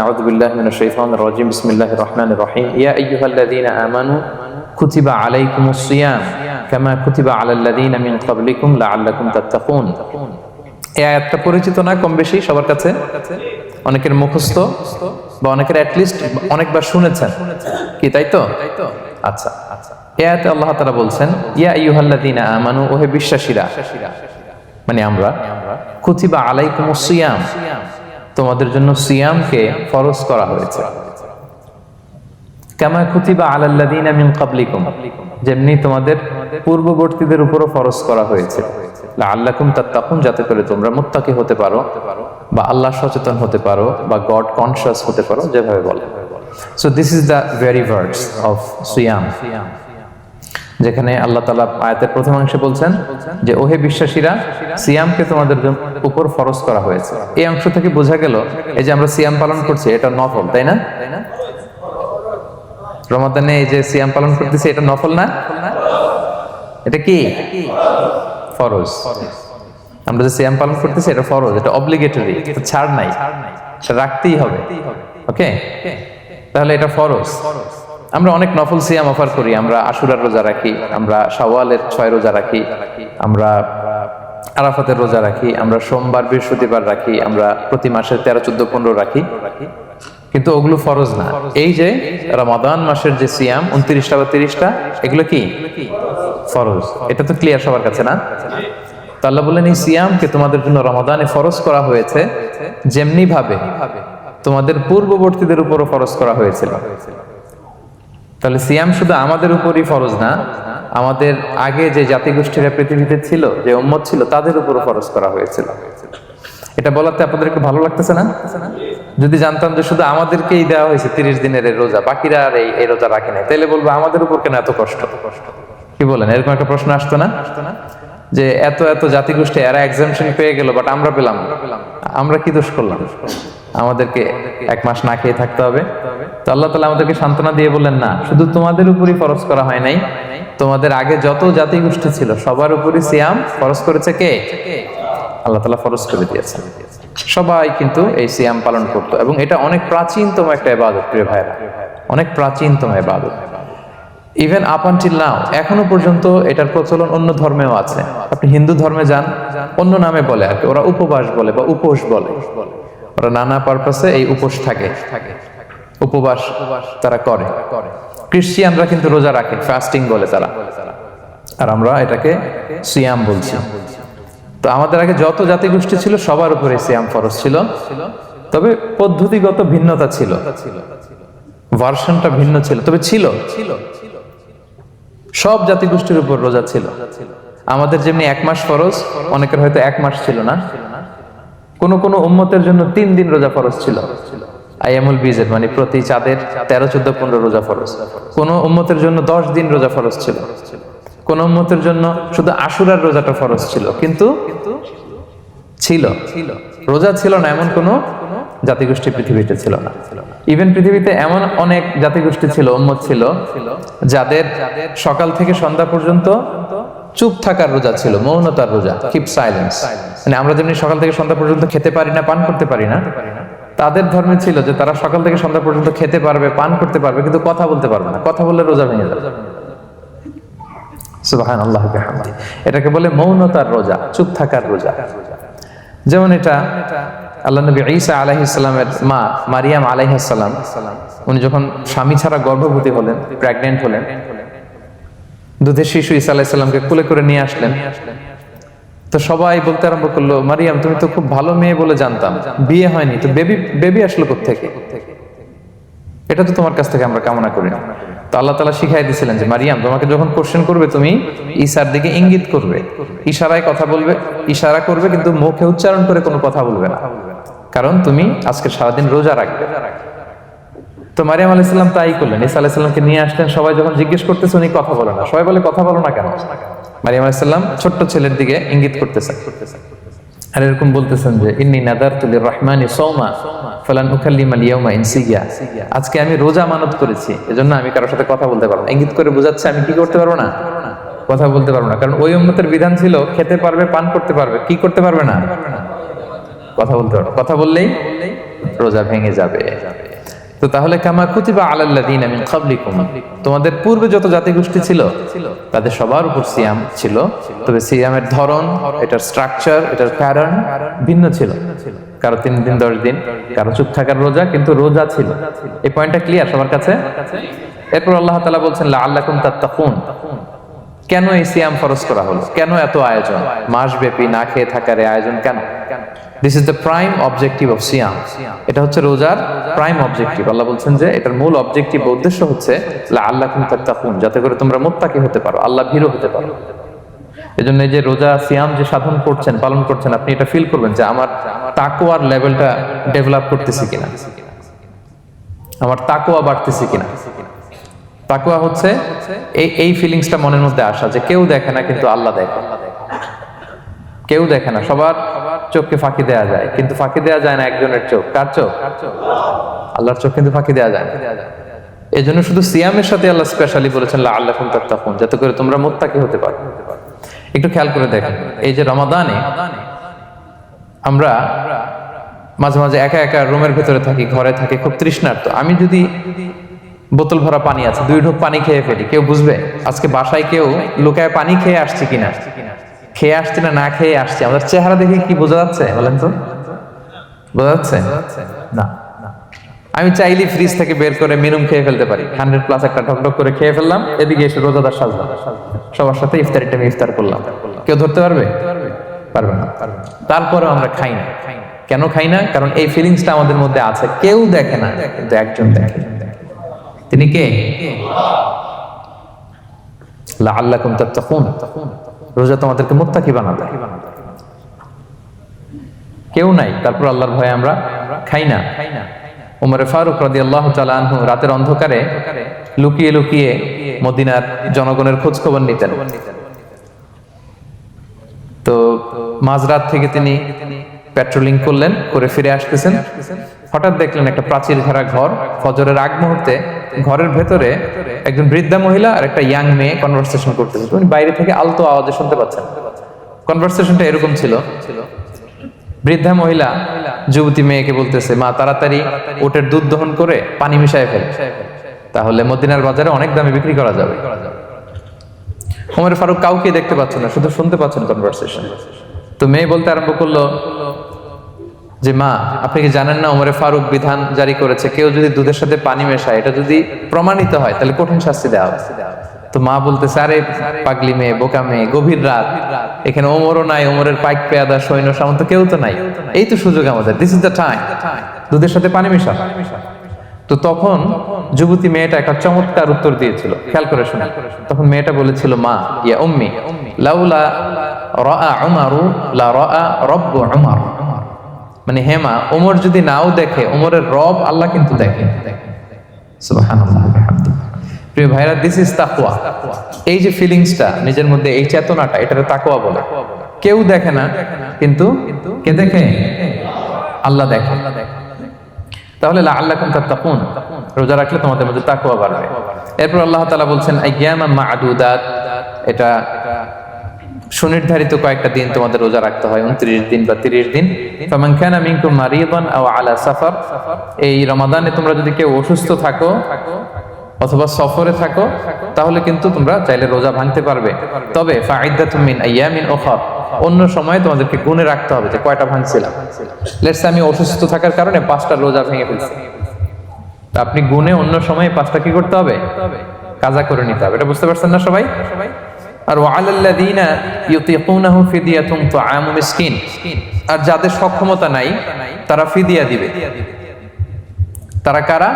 أعوذ بالله من الشيطان الرجيم بسم الله الرحمن الرحيم يا أيها الذين آمنوا كتب عليكم الصيام كما كتب على الذين من قبلكم لعلكم تتقون এই আয়াতটা পরিচিত না কম বেশি সবার কাছে অনেকের মুখস্থ বা অনেকের অ্যাটলিস্ট অনেকবার শুনেছেন কি তাই তো আচ্ছা আচ্ছা এই আয়াতে আল্লাহ তাআলা বলছেন ইয়া আইয়ুহাল্লাযীনা আমানু ওহে বিশ্বাসীরা মানে আমরা কুতিবা আলাইকুমুস সিয়াম তোমাদের জন্য সিয়ামকে ফরজ করা হয়েছে। কামা কুতিবা আলাল্লাযীনা মিন ক্বাবলিকুম, যেমনি তোমাদের পূর্ববর্তীদের উপরও ফরজ করা হয়েছে। যাতে করে তোমরা মুত্তাকি হতে পারো বা আল্লাহ সচেতন হতে পারো বা গড কনসিয়াস হতে পারো, যেভাবে বলে। So this is the very words of সিয়াম যেখানে আল্লাহ তালা আয়াতের প্রথম অংশে বলছেন যে, ওহে বিশ্বাসীরা, সিয়ামকে তোমাদের উপর ফরজ করা হয়েছে। এই অংশ থেকে বোঝা গেল এই যে আমরা সিয়াম পালন করছি, এটা নফল, তাই না? রমাদানে এই যে সিয়াম পালন করতেছি, এটা নফল না? এটা কি? ফরজ। আমরা যে সিয়াম পালন করতেছি, এটা ফরজ, এটা অব্লিগেটরি ছাড় নাই। রাখতেই হবে। ওকে তাহলে এটা ফরজ। আমরা অনেক নফল সিয়াম অফার করি, আমরা আশুরার রোজা রাখি, আমরা শাওয়ালের ছয় রোজা রাখি, আমরা আরাফাতের রোজা রাখি, আমরা সোমবার, বৃহস্পতিবার রাখি, আমরা প্রতি মাসের তেরো, চোদ্দ, পনেরো রাখি। কিন্তু ওগুলো ফরজ না। এই যে রমাদান মাসের যে সিয়াম, উনত্রিশটা বা তিরিশটা, এগুলো কি? ফরজ। এটা তো ক্লিয়ার সবার কাছে না? তো আল্লাহ বললেন, এই সিয়ামকে তোমাদের জন্য রমাদানে ফরজ করা হয়েছে যেমনি ভাবে তোমাদের পূর্ববর্তীদের উপরও ফরজ করা হয়েছিল। তাহলে সিয়াম শুধু আমাদের উপরই ফরজ না, আমাদের আগে যে জাতিগোষ্ঠীরা পৃথিবীতে ছিল, যে উম্মত ছিল, তাদের উপরও ফরজ করা হয়েছিল। এটা বলাতে আপনাদের একটু ভালো লাগতেছে না? যদি জানতাম যে শুধু আমাদেরকেই দেওয়া হয়েছে তিরিশ দিনের এই রোজা, বাকিরা আর এই এই রোজা রাখে নাই তাহলে বলব আমাদের উপর কেন এত কষ্ট? কষ্ট কি বলেন, এরকম একটা প্রশ্ন আসতো না? যে এত এত জাতিগোষ্ঠী, এরা এক্সামশন পেয়ে গেল বাট আমরা পেলাম না। আমরা কি দোষ করলাম? আমাদেরকে এক মাস না খেয়ে থাকতে হবে। তো আল্লাহ তালা আমাদেরকে সান্ত্বনা দিয়ে বললেন, না, শুধু তোমাদের উপরই ফরজ করা হয় নাই। তোমাদের আগে যত জাতিগোষ্ঠী ছিল, সবার উপরই সিয়াম ফরজ করেছে কে? আল্লাহ তালা ফরজ করে দিয়েছে সবাই কিন্তু এই সিয়াম পালন করতো এবং এটা অনেক প্রাচীনতম একটা এবাদত প্রিয় ভাইরা অনেক প্রাচীনতম এবাদত ইভেন আপ আনটিল নাও এখনও পর্যন্ত এটার প্রচলন অন্য ধর্মেও আছে। আপনি হিন্দু ধর্মে যান, অন্য নামে বলে আর কি, ওরা উপবাস বলে বা উপোস বলে। ওরা নানা পারপাসে এই উপোস থাকে। উপবাস তারা করে। খ্রিস্টিয়ানরা কিন্তু রোজা রাখে ফাস্টিং বলে তারা। আর আমরা এটাকে সিয়াম বলছি। তো আমাদের আগে যত জাতিগোষ্ঠী ছিল, সবার উপরে সিয়াম ফরজ ছিল। তবে পদ্ধতিগত ভিন্নতা ছিল। ভার্সনটা ভিন্ন ছিল, তবে ছিল। সব জাতিগোষ্ঠীর উপর রোজা ছিল। আমাদের যেমনি এক মাস ফরজ, অনেকের হয়তো এক মাস ছিল না। কোন কোন উম্মতের জন্য তিন দিন রোজা ফরজ ছিল। আইয়ামুল বিজের মানে প্রতি চাঁদের তেরো, চোদ্দ, পনেরো রোজা ফরজ। কোন উম্মতের জন্য দশ দিন রোজা ফরজ ছিল। কোন উম্মতের জন্য শুধু আশুরার রোজাটা ফরজ ছিল, কিন্তু ছিল। রোজা ছিল না, এমন কোন জাতিগোষ্ঠী পৃথিবীতে ছিল না। ইভেন পৃথিবীতে এমন অনেক জাতিগোষ্ঠী ছিল, উম্মত ছিল, যাদের সকাল থেকে সন্ধ্যা পর্যন্ত চুপ থাকার রোজা ছিল মৌনতার রোজা কিপ সাইলেন্স মানে আমরা যেমনি সকাল থেকে সন্ধ্যা পর্যন্ত খেতে পারি না পান করতে পারি না তাদের ধর্মে ছিল যে তারা সকাল থেকে সন্ধ্যা পর্যন্ত খেতে পারবে পান করতে পারবে কিন্তু কথা বলতে পারবে না। কথা বললে রোজা ভেঙে যাবে। সুবাহান আল্লাহ এটাকে বলে মৌনতার রোজা চুপ থাকার রোজা। যেমন এটা আল্লাহ নবী ঈসা আলাইহিসসালামের মা মারিয়াম আলাইহিসসালাম উনি যখন স্বামী ছাড়া গর্ভবতী হলেন প্রেগনেন্ট হলেন দুধের শিশু ঈসা আলাইহিসসালামকে কুলে করে নিয়ে আসলেন। তো সবাই বলতে আরম্ভ করল, মারিয়াম, তুমি তো খুব ভালো মেয়ে বলে জানতাম। বিয়ে হয়নি, তো বেবি বেবি আসলো কোথেকে এটা তো তোমার কাছ থেকে আমরা কামনা করি। না তো আল্লাহ তালা শিখাই দিয়েছিলেন যে, মারিয়াম, তোমাকে যখন কোশ্চেন করবে, তুমি ঈশার দিকে ইঙ্গিত করবে। ইশারায় কথা বলবে, ইশারা করবে, কিন্তু মুখে উচ্চারণ করে কোনো কথা বলবে না। কারণ তুমি আজকে সারাদিন রোজা রাখবে। তো মারিয়াম আলাইসাল্লাম তাই করলেন। ঈসা আলাইসাল্লামকে নিয়ে আসলেন, সবাই যখন জিজ্ঞেস করতেছে, উনি কথা বলে না। সবাই বলে, কথা বলো না কেন? মারিয়াম আলাইসাল্লাম ছোট্ট ছেলের দিকে ইঙ্গিত করতেছেন আর এরকম বলতেছেন যে, ইন্নি নাদার তুলি রহমানি সৌমা ফলান উখাল্লিমা লিয়াউমা ইনসিয়া আজকে আমি রোজা মানত করেছি, এজন্য আমি কারোর সাথে কথা বলতে পারব ইঙ্গিত করে বোঝাচ্ছে, আমি কি করতে পারব না? কথা বলতে পারব না। কারণ ওই উম্মতের বিধান ছিল, খেতে পারবে, পান করতে পারবে, কি করতে পারবে না? কথা বলতে পারবে কথা বললেই রোজা ভেঙে যাবে। তো তাহলে কামা কুতিবা আলাল্লাযিনা মিন ক্বাবলিকুম। তোমাদের পূর্বে যত জাতিগোষ্ঠী ছিল, তাদের সবার উপর সিয়াম ছিল। তবে সিয়ামের ধরন, এটার স্ট্রাকচার এটার কারণ ভিন্ন ছিল। কারও তিন দিন, দশ দিন, কারও চুপ থাকার রোজা, কিন্তু রোজা ছিল। এই পয়েন্টটা ক্লিয়ার সবার কাছে? এরপর আল্লাহ তালা বলছেন, লাআল্লাকুম তাত্তাকুন। কেন এই সিয়াম ফরজ করা হলো? কেন এত আয়োজন? মাসব্যাপী না খেয়ে থাকার আয়োজন কেন? This is the prime objective of সিয়াম এটা হচ্ছে রোজার প্রাইম অবজেক্টিভ আল্লাহ বলছেন যে এটার মূল অবজেক্টিভ উদ্দেশ্য হচ্ছে আল্লাহ তাত্তাকুন, যাতে করে তোমরা মুত্তাকি হতে পারো, আল্লাহ ভীরু হতে পারো। এই জন্য যে রোজা, সিয়াম যে সাধন করছেন, পালন করছেন, আপনি এটা ফিল করবেন যে আমার তাকোয়ার লেভেলটা ডেভেলপ করতেছি কিনা। আমার তাকোয়া বাড়তেছি কিনা। তাকুয়া হচ্ছে, এই এই ফিলিংসটা মনের মধ্যে আসা যে কেউ দেখে না, কিন্তু আল্লাহ দেখে। কেউ দেখে না, সবার চোখকে ফাঁকি দেয়া যায়, কিন্তু ফাঁকি দেয়া যায় না একজনের চোখ। কার চোখ? আল্লাহর চোখ কিন্তু ফাঁকি দেয়া যায় এই জন্য শুধু সিয়ামের সাথে আল্লাহ স্পেশালি বলেছেন আল্লাহ তাত্তাকুন, যাতে করে তোমরা মুত্তাকি হতে পারো। একটু খেয়াল করে দেখেন, এই যে রমাদানে আমরা মাঝে মাঝে একা একা রুমের ভেতরে থাকি, ঘরে থাকি, খুব তৃষ্ণার্ত। আমি যদি বোতল ভরা পানি আছে, দুই ঢোক পানি খেয়ে ফেলি, কেউ বুঝবে? আজকে বাসায় কেউ লুকায় পানি খেয়ে আসছে কিনা? খেয়ে আসছে না না খেয়ে আসছি? আমাদের চেহারা দেখে কি বোঝা যাচ্ছে বলেন তো? বোঝা যাচ্ছে? না। আমি চাইলে ফ্রিজ থেকে বের করে মিনুম খেয়ে ফেলতে পারি। হান্ড্রেড প্লাস একটা ঢকঢক করে খেয়ে ফেললাম এদিকে এসে রোজাদার সাজলাম। সবার সাথে ইফতারি টাইমে ইফতার করলাম। কেউ ধরতে পারবে? পারবে না। তারপরে আমরা খাই না। কেন খাই না? কারণ এই ফিলিংসটা আমাদের মধ্যে আছে। কেউ দেখে না কিন্তু একজন দেখে। তিনি কে? লাআল্লাকুম তাত্তাকুন। রোজা তোমাদেরকে মুত্তাকি বানাবে। কেউ নাই, তারপর আল্লাহর ভয়ে আমরা খাই না। উমরে ফারুক রাদিয়াল্লাহু তাআলা আনহু রাতের অন্ধকারে লুকিয়ে লুকিয়ে মদিনার জনগণের খোঁজ খবর নিতেন। তো মাঝরাত থেকে তিনি পেট্রোলিং করলেন, করে ফিরে আসতেছেন। হঠাৎ দেখলেন একটা প্রাচীর ঘেরা ঘর। ফজরের আগ মুহূর্তে ঘরের ভেতরে একজন বৃদ্ধা মহিলা আর একটা ইয়াং মেয়ে কনভারসেশন করতেছে। উনি বাইরে থেকে আলতো আওয়াজে শুনতে পাচ্ছেন। কনভারসেশনটা এরকম ছিল। বৃদ্ধা মহিলা যুবতী মেয়েকে বলতেছে, মা, তাড়াতাড়ি ওটের দুধ দহন করে পানি মিশায় ফেল। তাহলে মদিনার বাজারে অনেক দামে বিক্রি করা যাবে। ওমর ফারুক কাউকে দেখতে পাচ্ছেন না, শুধু শুনতে পাচ্ছেন কনভারসেশন তো মেয়ে বলতে আরম্ভ করল যে, মা, আপনি কি জানেন না ওমরে ফারুক বিধান জারি করেছে? কেউ যদি দুধের সাথে পানি মেশায়, এটা যদি প্রমাণিত হয়, তাহলে কঠিন শাস্তি দেওয়া তো মা বলতেছে, আরে, পাগলি মেয়ে, বোকা মেয়ে, গভীর রাত। এখানে ওমরও নাই ওমরের পাইক পেয়াদা, সৈন্য সামন্ত, কেউ তো নাই। এই তো সুযোগ আমাদের। দিস ইজ দ্য টাইম দুধের সাথে পানি মেশা তো তখন যুবতী মেয়েটা একটা চমৎকার উত্তর দিয়েছিল। খেয়াল করে শুনে তখন মেয়েটা বলেছিল, মা, ইয়া উম্মি, লাউলা রাআ উমারু, লা রাআ রব্বু উমার। মানে হেমা, ওমর যদি নাও দেখে, ওমরের রব আল্লাহ কিন্তু দেখে। প্রিয় ভাইরা দিস ইজ তাকওয়া। এই যে ফিলিংসটা, নিজের মধ্যে এই চেতনাটা, এটারে তাকওয়া বলে। কেউ দেখে না, কিন্তু কে দেখে? আল্লাহ দেখে। তাহলে আল্লাহ তাত্তাকুন। রোজা রাখলে তোমাদের মধ্যে তাকওয়া বাড়বে। এরপর আল্লাহ তাআলা বলছেন আইয়ামান মা'দুদাত। এটা সুনির্ধারিত কয়েকটা দিন তোমাদের রোজা রাখতে হয়, উনত্রিশ দিন বা তিরিশ দিন। আলা সাফার, এই রমাদানে তোমরা যদি কেউ অসুস্থ থাকো অথবা সফরে থাকো, তাহলে কিন্তু তোমরা চাইলে রোজা ভাঙতে পারবে। তবে অন্য সময় তোমাদেরকে গুনে রাখতে হবে যে কয়টা ভাঙছিলাম। লেটস আমি অসুস্থ থাকার কারণে পাঁচটা রোজা ভেঙে ফেলছি। আপনি গুনে অন্য সময় পাঁচটা কি করতে হবে? কাজা করে নিতে হবে। এটা বুঝতে পারছেন না সবাই সবাই? আর মিসকিন। আর যাদের সক্ষমতা নাই, তারা ফিদিয়া দিবে। তারা কারা?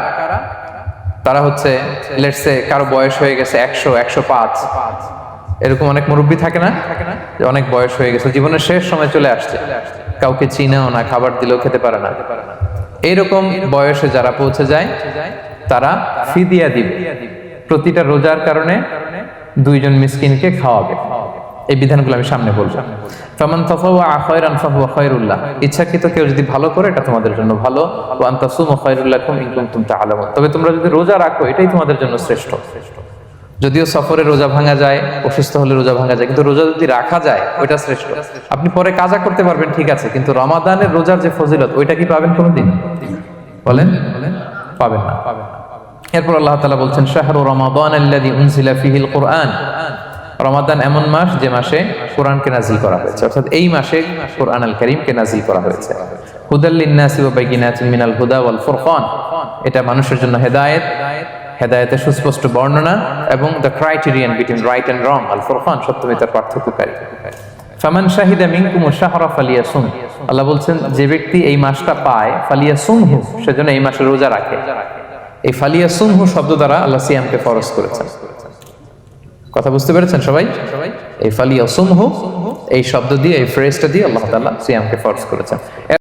তারা হচ্ছে লেটসে কারও বয়স হয়ে গেছে একশো একশো পাঁচ। এরকম অনেক মুরব্বী থাকে না? অনেক বয়স হয়ে গেছে, জীবনের শেষ সময় চলে আসছে। কাউকে চিনেও না, খাবার দিলেও খেতে পারে না। এইরকম বয়সে যারা পৌঁছে যায়, তারা ফিদিয়া দিবে। প্রতিটা রোজার কারণে দুইজন মিসকিনকে খাওয়াবে। এই বিধানগুলো আমি সামনে বলব। ফামান তাফাওয়া খায়রান ফাহুয়া খায়রুল্লাহ। ইচ্ছাকৃত কেউ যদি ভালো করে, এটা তোমাদের জন্য ভালো। ওয়া আন তাসুমু খায়রুল্লাকুম ইন কুনতুম তবে তোমরা যদি রোজা রাখো, এটাই তোমাদের জন্য শ্রেষ্ঠ। যদিও সফরে রোজা ভাঙা যায়, অসুস্থ হলে রোজা ভাঙা যায়, কিন্তু রোজা যদি রাখা যায়, ওইটা শ্রেষ্ঠ। আপনি পরে কাজা করতে পারবেন, ঠিক আছে, কিন্তু রমাদানের রোজার যে ফজিলত, ওইটা কি পাবেন কোনোদিন? বলেন? পাবেন না। পাবেন এরপর আল্লাহ তাআলা বলছেন, শাহরু রমাদান আল্লাযী উনজিলা ফিহিল কুরআন রমাদান এমন মাস যে মাসে কোরআনকে নাজিল করা হয়েছে। অর্থাৎ এই মাসে কোরআন আল করিমকে নাজিল করা হয়েছে। এটা মানুষের জন্য সুস্পষ্ট বর্ণনা এবং the criterion between right and wrong আল ফুরকান সত্যমিতার পার্থক্যকারী। ফামান শাহিদা মিনকুম শাহরা ফালিয়াসুম। আল্লাহ বলছেন, যে ব্যক্তি এই মাসটা পায় ফালিয়া ফালিয়াসুমহু সেজন্য এই মাসে রোজা রাখে। এই ফালিয়া সুমহু শব্দ দ্বারা আল্লাহ সিয়ামকে ফরজ করেছেন। কথা বুঝতে পেরেছেন সবাই? এই ফালিয়া সুমহু এই শব্দ দিয়ে, এই ফ্রেজটা দিয়ে আল্লাহ তাআলা সিয়ামকে ফরজ করেছেন।